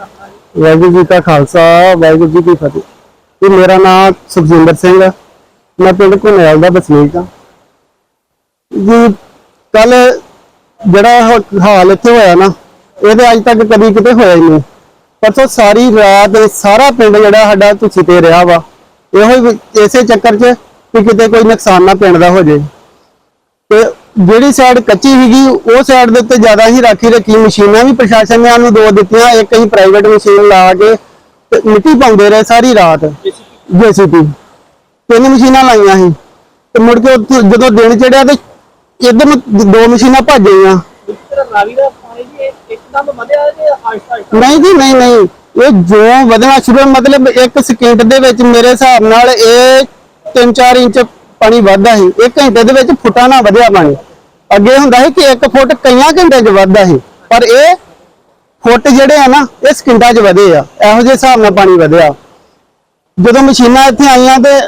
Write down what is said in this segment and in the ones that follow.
ਵਾਹਿਗੁਰੂ ਜੀ ਕਾ ਖਾਲਸਾ, ਵਾਹਿਗੁਰੂ ਜੀ ਕੀ ਫਤਿਹ। ਜੀ, ਮੇਰਾ ਨਾਮ ਸੁਖਜਿੰਦਰ ਸਿੰਘ ਹੈ ਮੈਂ ਪਿੰਡ ਘੁਨੇਲ ਦਾ ਵਸਨੀਕ ਹਾਂ ਜੀ, ਕੱਲ ਜਿਹੜਾ ਹਾਲ ਇੱਥੇ ਹੋਇਆ ਨਾ, ਇਹਦੇ ਅੱਜ ਤੱਕ ਕਦੀ ਕਿਤੇ ਹੋਇਆ ਹੀ ਨਹੀਂ। ਪਰਸੋਂ ਸਾਰੀ ਰਾਤ ਸਾਰਾ ਪਿੰਡ ਜਿਹੜਾ ਸਾਡਾ ਤੁਸੀ ਤੇ ਰਿਹਾ ਵਾ, ਇਹੋ ਇਸੇ ਚੱਕਰ 'ਚ ਕਿ ਕਿਤੇ ਕੋਈ ਨੁਕਸਾਨ ਨਾ ਪਿੰਡ ਦਾ ਹੋ ਜੇ। ਤੇ ਜਿਹੜੀ ਸਾਈਡ ਕੱਚੀ ਸੀਗੀ ਉਹ ਸਾਈਡ ਦੇ ਉੱਤੇ ਜ਼ਿਆਦਾ ਹੀ ਰਾਖੀ ਰੱਖੀ ਮਸ਼ੀਨਾਂ ਵੀ ਪ੍ਰਸ਼ਾਸਨ ਨੇ ਸਾਨੂੰ ਦੋ ਦਿੱਤੀਆਂ ਇੱਕ ਅਸੀਂ ਪ੍ਰਾਈਵੇਟ ਮਸ਼ੀਨ ਲਾ ਕੇ ਤੇ ਮਿੱਟੀ ਪਾਉਂਦੇ ਰਹੇ ਸਾਰੀ ਰਾਤ। ਜੇਸੀਪੀ ਤਿੰਨ ਮਸ਼ੀਨਾਂ ਲਾਈਆਂ ਸੀ। ਤੇ ਮੁੜ ਕੇ ਉੱਥੇ ਜਦੋਂ ਦਿਨ ਚੜਿਆ ਤੇ ਇਧਰ ਨੂੰ ਦੋ ਮਸ਼ੀਨਾਂ ਭੱਜ ਗਈਆਂ। ਨਹੀਂ ਜੀ ਨਹੀਂ ਨਹੀਂ। ਇਹ ਜੋ ਵਧਣਾ ਸ਼ੁਰੂ ਮਤਲਬ ਇੱਕ ਸਕਿੰਟ ਦੇ ਵਿੱਚ ਮੇਰੇ ਹਿਸਾਬ ਨਾਲ ਇਹ 3-4 ਇੰਚ ਪਾਣੀ ਵੱਧਦਾ ਸੀ, ਇੱਕ ਘੰਟੇ ਦੇ ਵਿੱਚ ਫੁੱਟਾਂ ਨਾਲ ਵਧਿਆ ਪਾਣੀ। ਅੱਗੇ ਹੁੰਦਾ ਸੀ ਕਿ 1 ਫੁੱਟ ਕਈਆਂ ਘੰਟਿਆਂ 'ਚ ਵੱਧਦਾ ਸੀ, ਪਰ ਇਹ ਫੁੱਟ ਜਿਹੜੇ ਆ ਨਾ, ਇਹ ਸਕਿੰਟਾਂ 'ਚ ਵਧੇ ਆ, ਇਹੋ ਜਿਹੇ ਹਿਸਾਬ ਨਾਲ ਪਾਣੀ ਵਧਿਆ। ਜਦੋਂ ਮਸ਼ੀਨਾਂ ਇੱਥੇ ਆਈਆਂ ਤੇ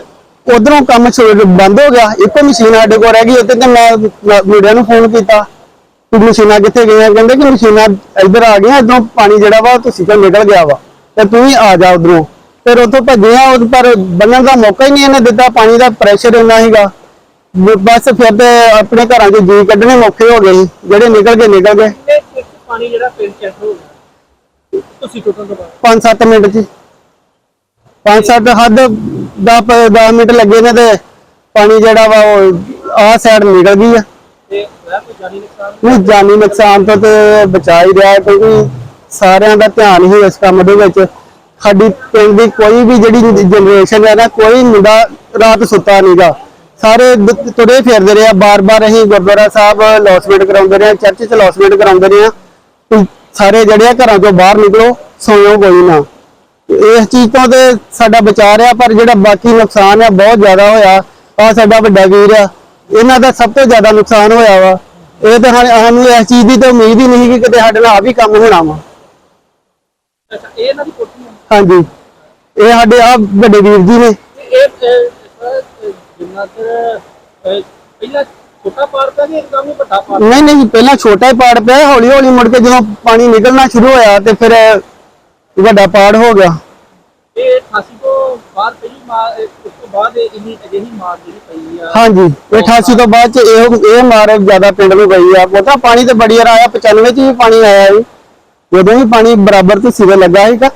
ਉਧਰੋਂ ਕੰਮ ਬੰਦ ਹੋ ਗਿਆ, ਇੱਕੋ ਮਸ਼ੀਨ ਸਾਡੇ ਕੋਲ ਰਹਿ ਗਈ ਉੱਤੇ ਤੇ ਮੈਂ ਮੀਡੀਆ ਨੂੰ ਫੋਨ ਕੀਤਾ। ਕਿ ਮਸ਼ੀਨਾਂ ਕਿੱਥੇ ਗਈਆਂ? ਕਹਿੰਦੇ ਕਿ ਮਸ਼ੀਨਾਂ ਇੱਧਰ ਆ ਗਈਆਂ, ਇਧਰੋਂ ਪਾਣੀ ਜਿਹੜਾ ਵਾ ਤੁਸੀਂ ਤੋਂ ਨਿਕਲ ਗਿਆ ਵਾ, ਤੇ ਤੂੰ ਵੀ ਆ ਜਾ ਉਧਰੋਂ। ਫਿਰ ਉੱਥੋਂ ਭੱਜੇ ਆ ਉਹ ਪਰ ਬੰਨਣ ਦਾ ਮੌਕਾ ਹੀ ਨਹੀਂ ਇਹਨੇ ਦਿੱਤਾ ਪਾਣੀ ਦਾ ਪ੍ਰੈਸ਼ਰ ਇੰਨਾ ਸੀਗਾ। ਬਸ ਫਿਰ ਤੇ ਆਪਣੇ ਘਰਾਂ 'ਚ ਜੀ ਕੱਢਣੇ ਮੌਕੇ ਹੋ ਗਏ। ਜਿਹੜੇ ਨਿਕਲ ਗਏ ਨਿਕਲ ਗਏ। ਪਾਣੀ ਜਿਹੜਾ ਪਿੰਡ ਚ ਹੋ ਗਿਆ। ਤੁਸੀਂ ਟੁੱਟਣ ਤੋਂ ਬਾਅਦ 5-7 ਮਿੰਟ 'ਚ 5-7 ਹੱਦ 10 ਮਿੰਟ ਲੱਗੇ ਨੇ ਤੇ ਪਾਣੀ ਜਿਹੜਾ ਵਾ ਉਹ ਆਹ ਸਾਈਡ ਨਿਕਲ ਗਈ ਆ। ਤੇ ਜਾਨੀ ਨੁਕਸਾਨ? ਜਾਨੀ ਨੁਕਸਾਨ ਤੋਂ ਤੇ ਬਚਾ ਹੀ ਰਿਹਾ ਕਿਉਂਕਿ ਸਾਰਿਆਂ ਦਾ ਧਿਆਨ ਹੀ ਇਸ ਕੰਮ ਦੇ ਵਿੱਚ। ਸਾਡੀ ਪਿੰਡ ਦੀ ਕੋਈ ਵੀ ਜਿਹੜੀ ਜਨਰੇਸ਼ਨ ਹੈ ਨਾ, ਕੋਈ ਮੁੰਡਾ ਰਾਤ ਸੁੱਤਾ ਨਹੀਂਗਾ ਸਾਰੇ ਤੁਰੇ ਫਿਰਦੇ ਰਹੇ ਆ, ਬਾਰ-ਬਾਰ ਅਸੀਂ ਗੁਰਦੁਆਰਾ ਸਾਹਿਬ ਲੌਸਮੈਂਟ ਕਰਾਉਂਦੇ ਰਹੇ ਆ ਚਰਚ 'ਚ ਲੌਸਮੈਂਟ ਕਰਾਉਂਦੇ ਰਹੇ ਆ। ਸਾਰੇ ਜਿਹੜੇ ਆ ਘਰਾਂ ਤੋਂ ਬਾਹਰ ਨਿਕਲੋ, ਸੌਂਓ ਕੋਈ ਨਾ। ਇਸ ਚੀਜ਼ ਤੋਂ ਤੇ ਸਾਡਾ ਬਚਾ ਰਿਹਾ ਪਰ ਜਿਹੜਾ ਬਾਕੀ ਨੁਕਸਾਨ ਆ, ਬਹੁਤ ਜ਼ਿਆਦਾ ਹੋਇਆ। ਆ ਸਾਡਾ ਵੱਡਾ ਵੀਰ ਆ, ਇਹਨਾਂ ਦਾ ਸਭ ਤੋਂ ਜ਼ਿਆਦਾ ਨੁਕਸਾਨ ਹੋਇਆ ਵਾ। ਇਹ ਤਾਂ ਸਾਨੂੰ ਇਸ ਚੀਜ਼ ਦੀ ਤਾਂ ਉਮੀਦ ਹੀ ਨਹੀਂ ਕਿ ਕਿਤੇ ਸਾਡੇ ਨਾਲ ਆ ਵੀ ਕੰਮ ਹੋਣਾ ਵਾ। ਅੱਛਾ ਇਹ ਇਹਨਾਂ ਦੀ ਕੋਠੀ ਹੈ? ਹਾਂਜੀ। ਇਹ ਸਾਡੇ ਆ ਵੱਡੇ ਵੀਰ ਜੀ ਨੇ। ਇਹ ਜਿੰਨਾ ਪਹਿਲਾਂ ਛੋਟਾ ਪਾਰਕ ਹੈ ਕਿ ਇੱਕਦਮ ਹੀ ਵੱਡਾ ਪਾਰਕ ਨਹੀਂ ਨਹੀਂ ਪਹਿਲਾਂ ਛੋਟਾ ਹੀ ਪਾੜ ਪਿਆ। ਹੌਲੀ ਹੌਲੀ ਮੁੜ ਕੇ ਜਦੋਂ ਪਾਣੀ ਨਿਕਲਣਾ ਸ਼ੁਰੂ ਹੋਇਆ ਤੇ ਫਿਰ ਵੱਡਾ ਪਾੜ ਹੋ ਗਿਆ। ਇਹ 88 ਤੋਂ ਬਾਅਦ ਪਹਿਲੀ ਮਾਰ ਇਹ- ਉਸ ਤੋਂ ਬਾਅਦ ਇਹ ਇੰਨੀ ਅਜਿਹੀ ਮਾਰ ਜਿਹੜੀ ਪਈ ਆ। ਹਾਂਜੀ ਇਹ 88 ਤੋਂ ਬਾਅਦ ਚ ਇਹ ਇਹ ਮਾਰ ਜ਼ਿਆਦਾ ਪਿੰਡ ਨੂੰ ਪਈ ਆ। ਪਤਾ ਪਾਣੀ ਤੇ ਬੜੀ ਵਾਰ ਆਇਆ 95 ਚ ਵੀ ਪਾਣੀ ਆਇਆ ਸੀ ਜਦੋਂ ਵੀ ਪਾਣੀ ਬਰਾਬਰ ਤੇ ਸਿਰੇ ਲੱਗਾ ਸੀਗਾ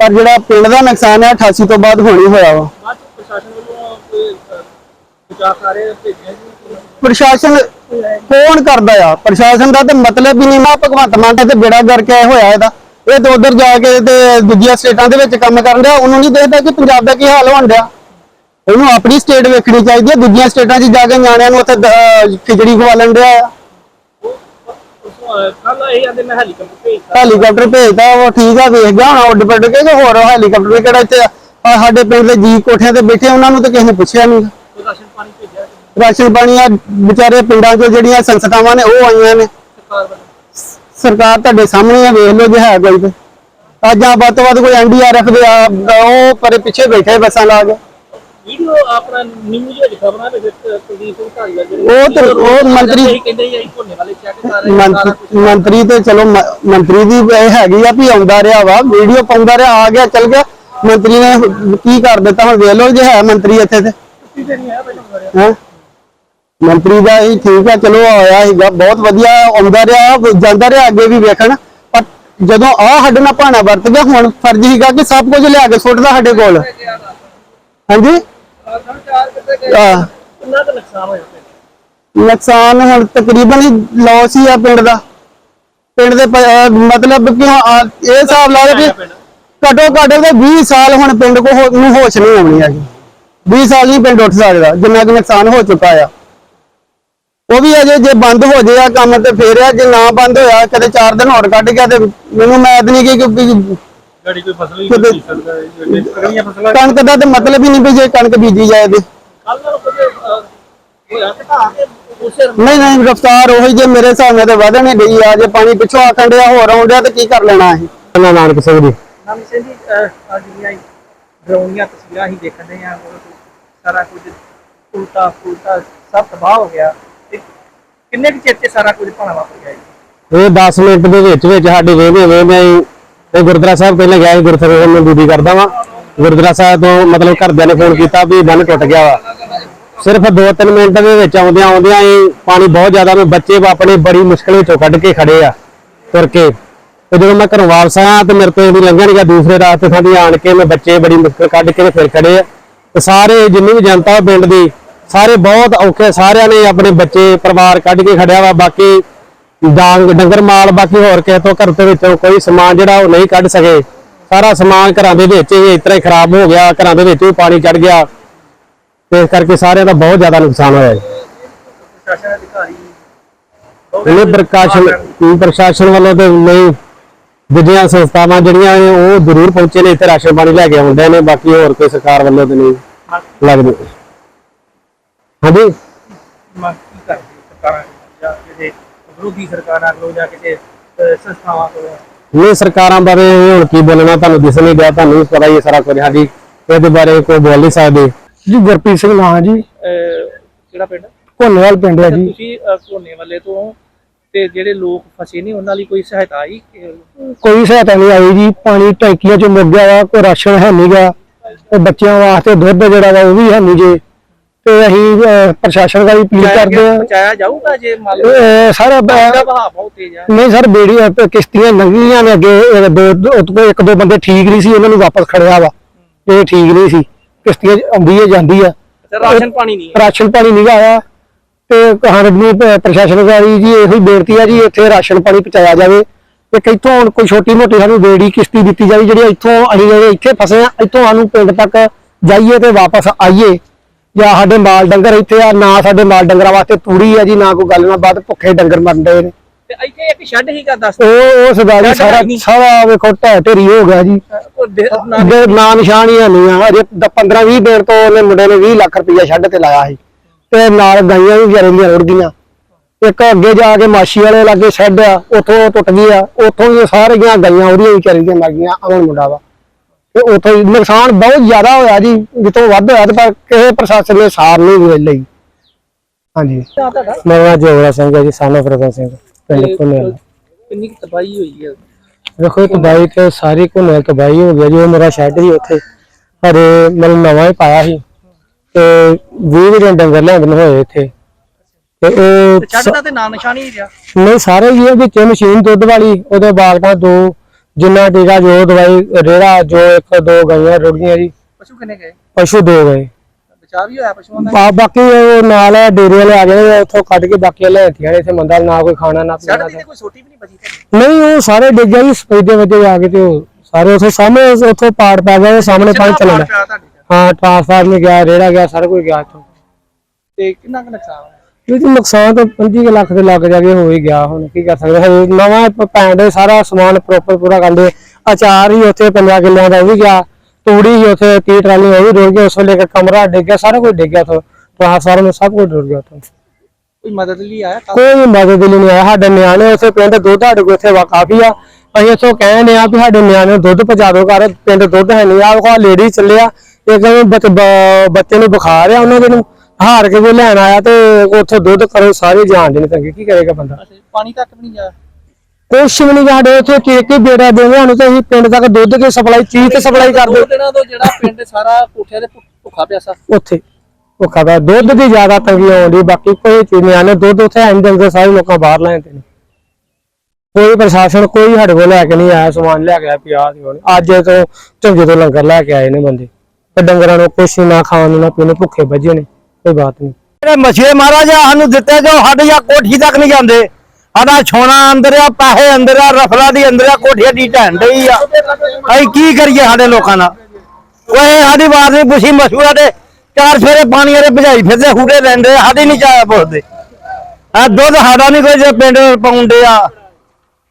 ਪਰ ਜਿਹੜਾ ਪਿੰਡ ਦਾ ਨੁਕਸਾਨ ਹੈ 88 ਤੋਂ ਬਾਅਦ ਹੋਣੀ ਹੋਇਆ ਵਾ। ਬਾਅਦ ਚ ਪ੍ਰਸ਼ਾਸਨ ਵੱਲੋਂ ਕੋਈ ਅਹ, ਬਚਾਅ ਕਾਰੇ ਭੇਜਿਆ ਜੀ? ਪ੍ਰਸ਼ਾਸਨ ਕੌਣ ਕਰਦਾ ਆ? ਪ੍ਰਸ਼ਾਸਨ ਦਾ ਤੇ ਮਤਲਬ ਹੀ ਨਹੀਂ ਨਾ ਭਗਵੰਤ ਮਾਨ ਤੇ ਬੇੜਾ ਕਰਕੇ ਹੋਇਆ ਇਹਦਾ। ਇਹ ਤਾਂ ਉਧਰ ਜਾ ਕੇ ਤੇ ਦੂਜੀਆਂ ਸਟੇਟਾਂ ਦੇ ਵਿੱਚ ਕੰਮ ਕਰਨ ਡਿਆ। ਉਹਨੂੰ ਨਹੀਂ ਦੇਖਦਾ ਕਿ ਪੰਜਾਬ ਦਾ ਕੀ ਹਾਲ ਹੋਣ ਡਿਆ। ਉਹਨੂੰ ਆਪਣੀ ਸਟੇਟ ਵੇਖਣੀ ਚਾਹੀਦੀ ਹੈ। ਦੂਜੀਆਂ ਸਟੇਟਾਂ 'ਚ ਜਾ ਕੇ ਨਿਆਣਿਆਂ ਨੂੰ ਉੱਥੇ ਖਿਚੜੀ ਖਵਾਲਣ ਡਿਆ ਆ। ਕੱਲ ਇਹ ਆਂਦੇ ਮੈਂ ਹੈਲੀਕਾਪਟਰ ਭੇਜਤਾ ਹੈਲੀਕਾਪਟਰ ਭੇਜਦਾ ਉਹ ਠੀਕ ਆ ਵੇਖ ਗਿਆ ਹੁਣ ਉੱਡ ਪੱਡ ਕੇ ਕਿ ਹੋਰ ਹੈਲੀਕਾਪਟਰ ਵੀ ਕਿਹੜਾ ਇੱਥੇ ਆਹ ਸਾਡੇ ਪਿੰਡ ਦੇ ਜੀ ਕੋਠਿਆਂ ਤੇ ਬੈਠੇ, ਉਹਨਾਂ ਨੂੰ ਤਾਂ ਕਿਸੇ ਨੇ ਪੁੱਛਿਆ ਨਹੀਂ ਰਾਸ਼ਨ ਪਾਣੀ ਭੇਜਿਆ ਰਾਸ਼ਨ ਪਾਣੀ ਆ, ਵਿਚਾਰੇ ਪਿੰਡਾਂ ਚ ਜਿਹੜੀਆਂ ਸੰਸਥਾਵਾਂ ਨੇ, ਉਹ ਆਈਆਂ ਨੇ। ਸਰਕਾਰ ਸਰਕਾਰ ਤੁਹਾਡੇ ਸਾਹਮਣੇ ਆ, ਵੇਖ ਲਓ ਜੇ ਹੈ ਕੋਈ ਤੇ। ਅੱਜ ਆ, ਵੱਧ ਤੋਂ ਵੱਧ ਕੋਈ ਐਨਡੀਆਰਐਫ ਦੇ ਆ, ਉਹ ਪਰੇ ਪਿੱਛੇ ਬੈਠੇ ਬੱਸਾਂ ਲਾ ਕੇ। ਵੀਡੀਓ ਆਪਣਾ ਨਿਊਜ਼ ਵਿੱਚ ਖਬਰਾਂ ਦੇ ਵਿੱਚ ਕੁਲਦੀਪ ਸਿੰਘ ਢਾਲੀਵਾਲ ਜਿਹੜੇ ਉਹ ਤੇ- ਉਹ ਮੰਤਰੀ- ਅਸੀਂ ਕਹਿੰਦੇ ਜੀ ਅਸੀਂ ਭੋਨੇ ਵਾਲੇ ਚੈੱਕ ਕਰ ਰਹੇ ਹਾਂ ਸਾਰਾ ਮੰਤਰੀ ਕੁਝ ਮੰਤਰੀ ਤੇ ਚਲੋ ਮ- ਮੰਤਰੀ ਦੀ ਇਹ ਹੈਗੀ ਆ ਵੀ ਆਉਂਦਾ ਰਿਹਾ ਵਾ ਵੀਡੀਓ ਪਾਉਂਦਾ ਰਿਹਾ ਆ ਗਿਆ ਚਲ ਗਿਆ। ਮੰਤਰੀ ਨੇ ਕੀ ਕਰ ਦਿੱਤਾ ਹੁਣ ਵੇਖ ਲਓ ਜੇ ਹੈ ਮੰਤਰੀ ਇੱਥੇ ਤੇ। ਛੁੱਟੀ ਤੇ ਨਹੀਂ ਹੈ ਪਹਿਲਾਂ ਮਰਿਆ ਹੈਂ? ਮੰਤਰੀ ਦਾ ਹੀ ਠੀਕ ਆ ਚਲੋ ਆਇਆ ਸੀਗਾ ਬਹੁਤ ਵਧੀਆ ਆਉਂਦਾ ਰਿਹਾ ਜਾਂਦਾ ਰਿਹਾ ਅੱਗੇ ਵੀ ਵੇਖਣ। ਪਰ ਜਦੋਂ ਆ ਸਾਡੇ ਨਾਲ ਭਾਣਾ ਵਰਤ ਗਿਆ ਹੁਣ ਫਰਜ਼ ਸੀਗਾ ਕਿ ਸਭ ਕੁਝ ਲਿਆ ਕੇ ਸੁੱਟਦਾ ਸਾਡੇ ਕੋਲ। ਹਾਂਜੀ? ਕਿੰਨਾ ਕੁ ਨੁਕਸਾਨ ਹੋਇਆ ਫਿਰ? ਨੁਕਸਾਨ ਹੁਣ ਤਕਰੀਬਨ ਹੀ ਲਾਸ ਹੀ ਆ ਪਿੰਡ ਦਾ। ਪਿੰਡ ਦੇ ਪ- ਮਤਲਬ ਕਿ ਆ- ਇਹ ਹਿਸਾਬ ਲਾ ਲਓ ਕਿ ਘਟੋ ਘੱਟ ਦੇ 20 ਸਾਲ ਹੁਣ ਪਿੰਡ ਕੋ ਹੋ- ਨੂੰ ਹੋਸ਼ ਨਹੀਂ ਆਉਣੀ ਹੈਗੀ। 20 ਸਾਲ ਨਹੀਂ ਪਿੰਡ ਉੱਠ ਸਕਦਾ ਜਿੰਨਾ ਕਿ ਨੁਕਸਾਨ ਹੋ ਚੁੱਕਾ ਆ। ਉਹ ਵੀ ਅਜੇ ਜੇ ਬੰਦ ਹੋ ਆ ਕੰਮ ਤੇ ਫੇਰ ਆ ਜੇ ਨਾ ਬੰਦ ਹੋਇਆ ਕਦੇ 4 ਦਿਨ ਹੋਰ ਕੱਢ ਗਿਆ ਤੇ ਮੈਨੂੰ ਮੈਦ ਨਹੀਂ ਕਿ ਕਿ ਗਾੜੀ ਕੋਈ ਫਸਲ ਹੀ ਨਹੀਂ ਸਕਦਾ ਅਗਲੀਆਂ ਫਸਲਾਂ ਕਣਕ ਦਾ ਤੇ ਮਤਲਬ ਹੀ ਨਹੀਂ ਵੀ ਜੇ ਕਣਕ ਬੀਜੀ ਜਾਏ ਤੇ। ਕੱਲ ਨਾਲ ਕੁਝ ਹੋਇਆ ਕਿ ਤਾਂ ਕਿ ਉਸੇ ਨਹੀਂ ਨਹੀਂ ਰਫਤਾਰ ਉਹੀ ਜੇ ਮੇਰੇ ਹਿਸਾਬ ਨਾਲ ਤੇ ਵਧਣੇ ਗਈ ਆ ਜੇ ਪਾਣੀ ਪਿੱਛੋਂ ਆਖਣ ਡਿਆ ਹੋਰ ਆਉਂਦਿਆ ਤੇ ਕੀ ਕਰ ਲੈਣਾ ਅਸੀਂ? ਨਾ ਨਾਨਕ ਸਿੰਘ ਜੀ। ਨਾਮ ਸਿੰਘ ਜੀ ਆਹ ਜਿਹੜੀਆਂ ਡਰਾਉਣੀਆਂ ਤਸਵੀਰਾਂ ਹੀ ਦੇਖਣ ਦੇ ਆ ਸਾਰਾ ਕੁਝ ਉਲਟਾ ਫੁਲਟਾ ਸਭ ਤਬਾਹ ਹੋ ਗਿਆ। ਤੇ ਕਿੰਨੇ ਕੁ ਚਿਰ ਚ ਸਾਰਾ ਕੁਝ ਭਾਣਾ ਵਾਪਰ ਗਿਆ ਜੀ? ਇਹ 10 ਮਿੰਟ ਦੇ ਵਿੱਚ ਵਿੱਚ ਸਾਡੇ ਵੇਵੇਂ ਵੇਵੇਂ ਤੇ ਗੁਰਦੁਆਰਾ ਸਾਹਿਬ ਪਹਿਲਾਂ ਗਿਆ ਸੀ, ਗੁਰਦੁਆਰਾ ਸਾਹਿਬ ਡਿਊਟੀ ਕਰਦਾ ਵਾਂ। ਗੁਰਦੁਆਰਾ ਸਾਹਿਬ ਤੋਂ ਮਤਲਬ ਘਰਦਿਆਂ ਨੇ ਫੋਨ ਕੀਤਾ ਵੀ ਬੰਨ ਟੁੱਟ ਗਿਆ ਵਾ। ਸਿਰਫ 2-3 ਮਿੰਟ ਦੇ ਵਿੱਚ ਆਉਂਦਿਆਂ ਆਉਂਦਿਆਂ ਹੀ ਪਾਣੀ ਬਹੁਤ ਜ਼ਿਆਦਾ ਮੈਂ ਬੱਚੇ ਆਪਣੇ ਬੜੀ ਮੁਸ਼ਕਲ ਵਿੱਚੋਂ ਕੱਢ ਕੇ ਖੜੇ ਆ, ਤੁਰ ਕੇ। ਤੇ ਜਦੋਂ ਮੈਂ ਘਰੋਂ ਵਾਪਸ ਆਇਆ ਤੇ ਮੇਰੇ ਤੋਂ ਜਿਹੜੀ ਲੰਘਿਆ ਨਹੀਂ ਦੂਸਰੇ ਰਾਸਤੇ ਥਾਂ ਦੀ ਆਣ ਕੇ ਮੈਂ ਬੱਚੇ ਬੜੀ ਮੁਸ਼ਕਲ ਕੱਢ ਕੇ ਤੇ ਫਿਰ ਖੜੇ ਆ। ਤੇ ਸਾਰੇ, ਜਿੰਨੀ ਵੀ ਜਨਤਾ ਵਾ ਪਿੰਡ ਦੀ, ਸਾਰੇ ਬਹੁਤ ਔਖੇ, ਸਾਰਿਆਂ ਨੇ ਆਪਣੇ ਬੱਚੇ, ਪਰਿਵਾਰ ਕੱਢ ਕੇ ਖੜਿਆ ਵਾ, ਬਾਕੀ ਡਾਂਗ ਡੰਗਰ ਮਾਲ ਬਾਕੀ ਹੋਰ ਕਿਸੇ ਤੋਂ ਘਰ ਦੇ ਵਿੱਚੋਂ ਕੋਈ ਸਮਾਨ ਜਿਹੜਾ ਉਹ ਨਹੀਂ ਕੱਢ ਸਕੇ। ਸਾਰਾ ਸਮਾਨ ਘਰਾਂ ਦੇ ਵਿੱਚ ਹੀ ਇਸ ਤਰ੍ਹਾਂ ਹੀ ਖਰਾਬ ਹੋ ਗਿਆ ਘਰਾਂ ਦੇ ਵਿੱਚ ਵੀ ਪਾਣੀ ਚੜ ਗਿਆ। ਤੇ ਇਸ ਕਰਕੇ ਸਾਰਿਆਂ ਦਾ ਬਹੁਤ ਜ਼ਿਆਦਾ ਨੁਕਸਾਨ ਹੋਇਆ ਜੀ ਪ੍ਰਸ਼ਾਸਨ ਅਧਿਕਾਰੀ ਇਹ ਪ੍ਰਕਾਸ਼ਨ ਪ੍ਰਸ਼ਾਸਨ ਵੱਲੋਂ ਤੇ ਨਹੀਂ। ਦੂਜੀਆਂ ਸੰਸਥਾਵਾਂ ਜਿਹੜੀਆਂ ਨੇ ਉਹ ਜ਼ਰੂਰ ਪਹੁੰਚੇ ਨੇ ਇੱਥੇ ਰਾਸ਼ਨ ਪਾਣੀ ਲੈ ਕੇ ਆਉਂਦੇ ਨੇ ਬਾਕੀ ਹੋਰ ਕੋਈ ਸਰਕਾਰ ਵੱਲੋਂ ਤੇ ਨਹੀਂ ਲੱਗਦੀ। ਹਾਂਜੀ? ਮੰਗ ਕੀ ਕਰਦੇ ਸਰਕਾਰਾਂ ਜਾਂ ਕਿਸੇ ਵਿਰੋਧੀ ਸਰਕਾਰਾਂ ਕੋਲੋਂ ਜਾਂ ਕਿਸੇ ਅਹ, ਸੰਸਥਾਵਾਂ ਕੋਲੋਂ ਨਹੀਂ ਸਰਕਾਰਾਂ ਬਾਰੇ ਹੁਣ ਕੀ ਬੋਲਣਾ ਤੁਹਾਨੂੰ ਦਿਸ ਨਹੀਂ ਗਿਆ ਤੁਹਾਨੂੰ ਵੀ ਪਤਾ ਹੀ ਹੈ ਸਾਰਾ ਕੁਝ। ਹਾਂਜੀ ਇਹਦੇ ਬਾਰੇ ਕੋਈ ਬੋਲ ਨਹੀਂ ਸਕਦੇ। ਜੀ ਗੁਰਪ੍ਰੀਤ ਸਿੰਘ ਨਾਂ ਜੀ। ਅਹ, ਕਿਹੜਾ ਪਿੰਡ? ਘੋਨੇਵਾਲ ਪਿੰਡ ਹੈ ਤੇ ਜੀ। ਤੁਸੀਂ ਅਹ, ਘੋਨੇ ਵਾਲੇ ਤੋਂ ਤੇ ਜਿਹੜੇ ਲੋਕ ਫਸੇ ਨੇ ਉਹਨਾਂ ਲਈ ਕੋਈ ਸਹਾਇਤਾ ਆਈ? ਕਿ- ਕੋਈ ਸਹਾਇਤਾ ਨਹੀਂ ਆਈ ਜੀ। ਪਾਣੀ ਟੈਂਕੀਆਂ ਚ ਮੁੱਕ ਗਿਆ ਵਾ ਕੋਈ ਰਾਸ਼ਨ ਹੈ ਨਹੀਂਗਾ ਤੇ ਬੱਚਿਆਂ ਵਾਸਤੇ ਦੁੱਧ ਜਿਹੜਾ ਵਾ ਉਹ ਵੀ ਹੈ ਨਹੀਂ ਜੇ। ਤੇ ਅਸੀਂ ਅਹ, ਪ੍ਰਸ਼ਾਸਨ ਦਾ ਵੀ ਅਪੀਲ ਕਰਦੇ ਹਾਂ। ਪਹੁੰਚਾਇਆ ਜਾਊਗਾ ਜੇ ਮੰਨ ਲਓ ਸਾਰਾ ਵਹਾਅ ਬਹੁਤ ਤੇਜ਼ ਆ। ਨਹੀਂ ਸਰ ਬੇੜੀ ਅਹ, ਕਿਸ਼ਤੀਆਂ ਲੰਘੀਆਂ ਨੇ ਅੱਗੇ ਇਹ ਦੋ ਦੋ- ਉਹ ਤੋਂ ਇੱਕ ਦੋ ਬੰਦੇ ਠੀਕ ਨਹੀਂ ਸੀ ਉਹਨਾਂ ਨੂੰ ਵਾਪਸ ਖੜਿਆ ਵਾ। ਇਹ ਠੀਕ ਨਹੀਂ ਸੀ। ਕਿਸ਼ਤੀਆਂ ਆਉਂਦੀ ਹੈ ਜਾਂਦੀ ਆ ਅੱਛਾ ਰਾਸ਼ਨ ਪਾਣੀ ਨਹੀਂ ਹੈ। ਰਾਸ਼ਨ ਪਾਣੀ ਨਹੀਂ ਆਇਆ। ਤੇ ਕਹਾਣੀ ਪ੍ਰਸ਼ਾਸਨ ਵਾਲੀ ਜੀ ਇਹੋ ਹੀ ਬੇਨਤੀ ਆ ਜੀ ਇੱਥੇ ਰਾਸ਼ਨ ਪਾਣੀ ਪਹੁੰਚਾਇਆ ਜਾਵੇ। ਤੇ ਕਿੱਥੋਂ ਹੁਣ ਕੋਈ ਛੋਟੀ ਮੋਟੀ ਸਾਨੂੰ ਬੇੜੀ ਕਿਸ਼ਤੀ ਦਿੱਤੀ ਜਾਵੇ ਜਿਹੜੀ ਇੱਥੋਂ ਅਸੀਂ ਜਿਹੜੇ ਇੱਥੇ ਫਸੇ ਆ ਇੱਥੋਂ ਸਾਨੂੰ ਪਿੰਡ ਤੱਕ ਜਾਈਏ ਤੇ ਵਾਪਸ ਆਈਏ। ਜਾਂ ਸਾਡੇ ਮਾਲ ਡੰਗਰ ਇੱਥੇ ਆ ਨਾ ਸਾਡੇ ਮਾਲ ਡੰਗਰਾਂ ਵਾਸਤੇ ਤੂੜੀ ਆ ਜੀ ਨਾ ਕੋਈ ਗੱਲ ਨਾ ਬਾਤ ਭੁੱਖੇ ਡੰਗਰ ਮਰਦੇ ਨੇ। ਤੇ ਇੱਥੇ ਇੱਕ ਸ਼ੈੱਡ ਹੀਗਾ ਦੱਸ ਉਹ ਉਸ ਦਾ ਸਾਡਾ ਸਾਰਾ। ਸਾਰਾ ਵੇਖੋ ਢਹਿ ਢੇਰੀ ਹੋ ਗਿਆ ਜੀ। ਨਾ- ਨਿਸ਼ਾਨ ਹੀ ਹੈ ਨਹੀਂ ਆ। ਅਜੇ 15 20 ਦਿਨ ਤੋਂ ਉਹਨੇ ਮੁੰਡੇ ਨੇ 20 ਲੱਖ ਰੁਪਇਆ ਛੱਡ ਤੇ ਲਾਇਆ ਸੀ। ਤੇ ਨਾਲ ਗਾਈਆਂ ਵੀ ਵਿਚਾਰੇ ਦੀਆਂ ਰੁੜ ਗਈਆਂ ਇੱਕ ਅੱਗੇ ਜਾ ਕੇ ਮਾਸ਼ੀ ਵਾਲੇ ਲਾਗੇ ਛੱਡ ਆ ਉੱਥੋਂ ਟੁੱਟ ਗਈ ਆ। ਉੱਥੋਂ ਵੀ ਸਾਰੀਆਂ ਗਾਈਆਂ ਉਹਦੀਆਂ ਵਿਚਾਰੀ ਦੀਆਂ ਮਰ ਗਈਆਂ ਅਮਨ ਮੁੰਡਾ ਵਾ। ਤੇ ਉੱਥੋਂ ਨੁਕਸਾਨ ਬਹੁਤ ਜ਼ਿਆਦਾ ਹੋਇਆ ਜੀ ਜਿੱਥੋਂ ਵੱਧ ਹੋਇਆ ਤੇ ਪਰ ਕਿਸੇ ਪ੍ਰਸ਼ਾਸਨ ਨੇ ਸਾਰ ਨਹੀਂ ਲਈ। ਹਾਂਜੀ। ਮੇਰਾ ਜੋਗਰਾ ਸਿੰਘ ਹੈ ਜੀ ਸਾਨੋ ਫਰਗਨ ਸਿੰਘ ਪਿੰਡ ਤੇ ਪੁਨੇਲ ਕਿੰਨੀ ਤਬਾਹੀ ਹੋਈ ਹੈ? ਵੇਖੋ ਤਬਾਹੀ ਤੇ ਸਾਰੀ ਘੁੰਮੇ ਤਬਾਹੀ ਹੋ ਗਿਆ ਜੀ ਉਹ ਮੇਰਾ ਸ਼ੈੱਡ ਸੀ ਉੱਥੇ। ਹਰੇ ਮੈਨੂੰ ਨਵਾਂ ਹੀ ਪਾਇਆ ਸੀ ਤੇ 20 ਦਿਨ ਡੰਗਰ ਲਿਆਂਦੇ ਨੇ ਹੋਏ ਇੱਥੇ। ਤੇ ਉਹ ਤੇ ਛੱਡ ਦਾ ਤੇ ਨਾਂ ਨਿਸ਼ਾਨ ਹੀ ਰਿਹਾ। ਨਹੀਂ ਸਾਰੇ ਹੀ ਇਹ ਵਿੱਚ ਮਸ਼ੀਨ ਦੁੱਧ ਵਾਲੀ ਉਹਦੇ ਬਾਗਟਾਂ ਦੋ ਜਿੰਨਾ ਟੀਕਾ ਜੋ ਦਵਾਈ ਰੇੜਾ ਜੋ ਇੱਕ ਦੋ ਗਾਈਆਂ ਰੁੜ ਗਈਆਂ ਜੀ। ਪਸ਼ੂ ਕਿੰਨੇ ਗਏ? ਪਸ਼ੂ ਦੋ ਗਏ। ਬਚਾਅ ਵੀ ਹੋਇਆ ਪਸ਼ੂਆਂ ਦਾ? ਬਾ- ਬਾਕੀ ਉਹ ਨਾਲ ਡੇਰੇ ਵਾਲੇ ਆ ਗਏ ਉੱਥੋਂ ਕੱਢ ਕੇ ਬਾਕੀ ਲੈਤੀਆਂ ਨੇ ਇੱਥੇ ਮੰਦਾ ਨਾ ਕੋਈ ਖਾਣਾ ਨਾ ਪੀਣਾ ਤੇ ਕੋਈ ਛੋਟੀ ਵੀ ਨਹੀਂ ਬਚੀ। ਨਹੀਂ ਉਹ ਸਾਰੇ ਡਿੱਗੇ ਜੀ ਸਪੀਡੇ ਵਿੱਚ ਆ ਕੇ ਤੇ ਉਹ ਸਾਰੇ ਉੱਥੇ ਸਾਹਮਣੇ ਉੱਥੋਂ ਪਾੜ ਪੈ ਗਿਆ ਸਾਹਮਣੇ ਪਾਣੀ ਕਿੰਨਾ ਚੱਲਦਾ ਪਾੜ ਪਿਆ ਤੁਹਾਡੇ। ਚ? ਹਾਂ ਟ੍ਰਾਂਸਫਾਰਮਰ ਗਿਆ ਰੇੜਾ ਗਿਆ ਸਾਰਾ ਕੁਝ ਗਿਆ ਇੱਥੋਂ। ਤੇ ਕਿੰਨਾ ਕੁ ਨੁਕਸਾਨ ਹੋਇਆ? ਜੀ ਨੁਕਸਾਨ ਤਾਂ 25 ਕੁ ਲੱਖ ਦੇ ਲੱਗ ਜਾ ਕੇ ਹੋ ਹੀ ਗਿਆ ਹੁਣ ਕੀ ਕਰ ਸਕਦੇ? ਹਾਂ ਨਵਾਂ ਪ- ਭੈਣ ਦੇ ਸਾਰਾ ਸਮਾਨ ਪ੍ਰੋਪਰ ਪੂਰਾ ਕਰਦੇ ਅਚਾਰ ਹੀ ਉੱਥੇ 50 ਕਿੱਲਿਆਂ ਦਾ ਉਹ ਵੀ ਗਿਆ ਤੂੜੀ ਹੀ ਉੱਥੇ 30 ਟਰਾਲੀ ਉਹ ਵੀ ਰੁੜ ਗਈ ਉਸ ਵੇਲੇ ਇੱਕ ਕਮਰਾ ਡਿੱਗ ਗਿਆ ਸਾਰਾ ਕੁਝ ਡਿੱਗ ਗਿਆ ਉੱਥੋਂ। ਟ੍ਰਾਂਸਫਾਰਮਰ ਸਭ ਕੁਝ ਰੁੜ ਗਿਆ ਉੱਥੋਂ। ਕੋਈ ਮਦਦ ਲਈ ਆਇਆ? ਕੋਈ ਮਦਦ ਲਈ ਨਹੀਂ ਆਇਆ ਸਾਡੇ ਨਿਆਣੇ ਉੱਥੇ ਪਿੰਡ ਦੁੱਧ ਸਾਡੇ ਕੋਲ ਇੱਥੇ ਕਾਫੀ ਆ। ਅਸੀਂ ਇੱਥੋਂ ਕਹਿੰਦੇ ਆ ਵੀ ਸਾਡੇ ਨਿਆਣੇ ਨੂੰ ਦੁੱਧ ਪਹੁੰਚਾ ਦਿਓ ਘਰ ਪਿੰਡ ਦੁੱਧ ਹੈ ਨਹੀਂ ਆ ਉਹ ਲੇਡੀ ਚੱਲਿਆ ਇੱਕ ਬੱਚੇ ਨੂੰ ਬੁਖਾਰ ਆ ਉਹਨਾਂ ਦੇ ਨੂੰ। ਹਾਰ ਕੇ ਕੋਈ ਲੈਣ ਆਇਆ ਤੇ ਉੱਥੇ ਦੁੱਧ ਕਰੋ ਸਾਰੇ ਜਾਣਦੇ ਨੇ ਤੰਗੇ ਕੀ ਕਰੇਗਾ ਬੰਦਾ? ਅੱਛਾ, ਪਾਣੀ ਤੱਕ ਵੀ ਨਹੀਂ ਗਿਆ? ਕੁਛ ਵੀ ਨਹੀਂ ਸਾਡੇ ਉੱਥੇ ਕੇਕ ਹੀ ਬੇੜਾ ਦੇਵੇ ਸਾਨੂੰ ਤੇ ਅਸੀਂ ਪਿੰਡ ਤੱਕ ਦੁੱਧ ਦੀ ਸਪਲਾਈ ਚੀਜ਼ ਤੇ ਸਪਲਾਈ ਕਰਦੇ ਦੋ ਦਿਨਾਂ ਤੋਂ ਜਿਹੜਾ ਪਿੰਡ ਸਾਰਾ ਕੋਠਿਆਂ ਦੇ ਭੁ- ਭੁੱਖਾ ਪਿਆਸਾ ਉੱਥੇ ਉਹ ਖਾਦਾ ਦੁੱਧ ਦੀ ਜ਼ਿਆਦਾ ਤੰਗੀ ਆਉਂਦੀ ਬਾਕੀ ਕੋਈ ਚੀਜ਼ ਨਹੀਂ ਆਨੇ ਦੁੱਧ ਉੱਥੇ ਐਂ ਦਿੰਦੇ ਸਾਰੇ ਲੋਕਾਂ ਬਾਹਰ ਲੈ ਜਾਂਦੇ ਨੇ। ਕੋਈ ਪ੍ਰਸ਼ਾਸਨ ਕੋਈ ਸਾਡੇ ਕੋਲ ਲੈ ਕੇ ਨਹੀਂ ਆਇਆ ਸਮਾਨ ਲੈ ਕੇ ਆਇਆ ਪਿਆ ਹੁਣ ਅੱਜ ਤੋਂ ਝੰਗੇ ਤੋਂ ਲੰਗਰ ਲੈ ਕੇ ਆਏ ਨੇ ਬੰਦੇ। ਤੇ ਡੰਗਰਾਂ ਨੂੰ ਕੁਛ ਨਾ ਖਾਣ ਨੂੰ ਨਾ ਪੀਣ ਨੂੰ ਭੁੱਖੇ ਵੱਜੇ ਨੇ। ਕੋਈ ਬਾਤ ਨਹੀਂ। ਜਿਹੜੇ ਮਛੀਏ ਮਹਾਰਾਜ ਆ ਸਾਨੂੰ ਦਿੱਤੇ ਜੋ ਸਾਡੇ ਆ ਕੋਠੀ ਤੱਕ ਨਹੀਂ ਜਾਂਦੇ। ਸਾਡਾ ਛੋਣਾ ਅੰਦਰ ਆ, ਪੈਸੇ ਅੰਦਰ ਆ, ਰਫਲਾ ਦੀ ਅੰਦਰ ਆ, ਕੋਠੀਆਂ ਦੀ ਢਹਿਣ ਡਈ ਆ। ਅਸੀਂ ਕੀ ਕਰੀਏ ਸਾਡੇ ਲੋਕਾਂ ਨਾਲ ਕੋਈ ਸਾਡੀ ਬਾਤ ਨਹੀਂ ਪੁੱਛੀ, ਮਸ਼ਹੂਰਾ ਤੇ ਚਾਰ ਫੇਰੇ ਪਾਣੀ ਵਾਲੇ ਭਜਾਈ ਫਿਰਦੇ, ਹੂੜੇ ਲੈਂਦੇ ਸਾਡੀ ਨਹੀਂ ਚਾਹ ਪੁੱਛਦੇ। ਆ ਦੁੱਧ ਸਾਡਾ ਨਹੀਂ ਕੋਈ ਜੇ ਪਿੰਡ ਪਾਉਂਦੇ ਆ